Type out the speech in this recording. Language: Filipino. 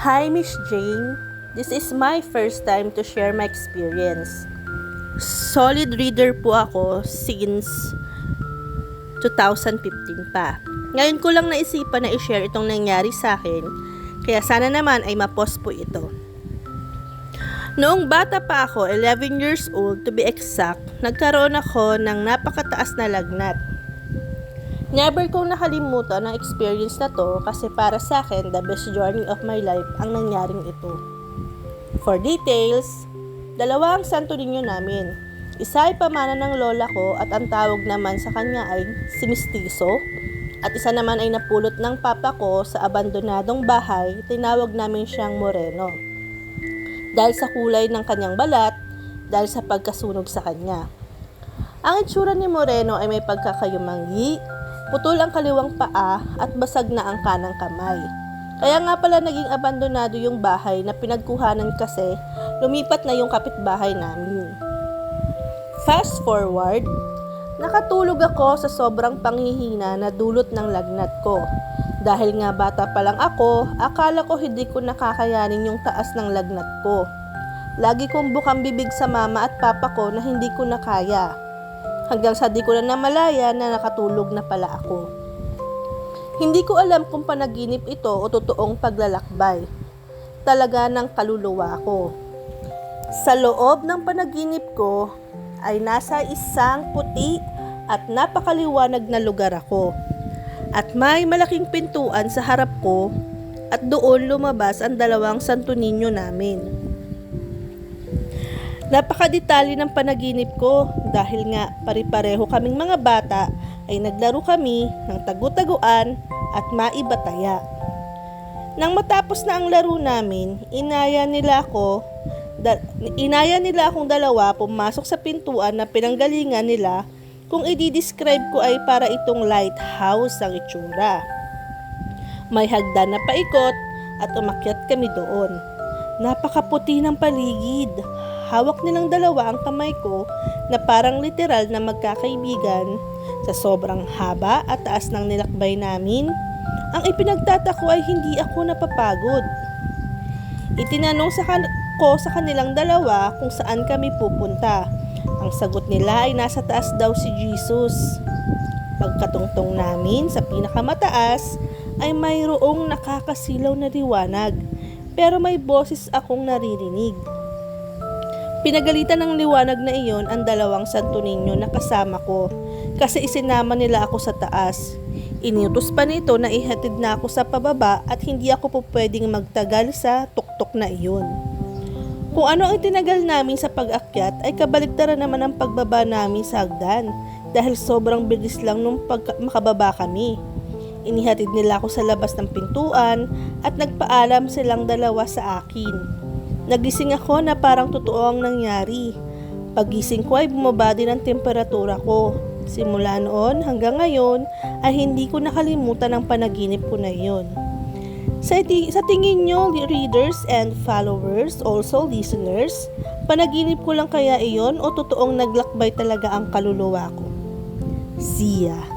Hi, Miss Jane. This is my first time to share my experience. Solid reader po ako since 2015 pa. Ngayon ko lang naisipan na i-share itong nangyari sa akin, kaya sana naman ay mapost po ito. Noong bata pa ako, 11 years old to be exact, nagkaroon ako ng napakataas na lagnat. Never kong nakalimutan ang experience na to kasi para sa akin, the best journey of my life ang nangyaring ito. For details, dalawa ang santo ninyo namin. Isa ay pamana ng lola ko at ang tawag naman sa kanya ay si Mistiso. At isa naman ay napulot ng papa ko sa abandonadong bahay, tinawag namin siyang Moreno. Dahil sa kulay ng kanyang balat, dahil sa pagkasunog sa kanya. Ang itsura ni Moreno ay may pagkakayumanggi, putol ang kaliwang paa at basag na ang kanang kamay. Kaya nga pala naging abandonado yung bahay na pinagkuhanan kasi lumipat na yung kapitbahay namin. Fast forward, nakatulog ako sa sobrang panghihina na dulot ng lagnat ko. Dahil nga bata pa lang ako, akala ko hindi ko nakakayanin yung taas ng lagnat ko. Lagi kong bukang bibig sa mama at papa ko na hindi ko na kaya. Hanggang sa di ko na namalaya na nakatulog na pala ako. Hindi ko alam kung panaginip ito o totoong paglalakbay. Talaga ng kaluluwa ko. Sa loob ng panaginip ko ay nasa isang puti at napakaliwanag na lugar ako. At may malaking pintuan sa harap ko at doon lumabas ang dalawang santo ninyo namin. Napakadetali ng panaginip ko dahil nga pari-pareho kaming mga bata ay naglaro kami ng tagu-taguan at maibataya. Nang matapos na ang laro namin, inaya nila ako da- inaya nila akong dalawa pumasok sa pintuan na pinanggalingan nila kung i-describe ko ay para itong lighthouse ang itsura. May hagdan na paikot at umakyat kami doon. Napakaputi ng paligid. Hawak nilang dalawa ang kamay ko na parang literal na magkakaibigan sa sobrang haba at taas ng nilakbay namin. Ang ipinagtatako ay hindi ako napapagod. Itinanong sa kan- ko sa kanilang dalawa kung saan kami pupunta. Ang sagot nila ay nasa taas daw si Jesus. Pagkatungtong namin sa pinakamataas ay mayroong nakakasilaw na liwanag pero may boses akong naririnig. Pinagalitan ng liwanag na iyon ang dalawang santo ninyo na kasama ko kasi isinama nila ako sa taas. Iniutos pa nito na ihatid na ako sa pababa at hindi ako po pwedeng magtagal sa tuktok na iyon. Kung ano ang itinagal namin sa pag-akyat ay kabaligtaran naman ang pagbaba namin sa hagdan dahil sobrang bilis lang nung pag- makababa kami. Inihatid nila ako sa labas ng pintuan at nagpaalam silang dalawa sa akin. Nagising ako na parang totoo ang nangyari. Pagising ko ay bumaba din ang temperatura ko. Simula noon hanggang ngayon ay hindi ko nakalimutan ang panaginip ko na iyon. Sa, ti- sa tingin nyo, readers and followers, also listeners, panaginip ko lang kaya iyon o totoong naglakbay talaga ang kaluluwa ko? Siya.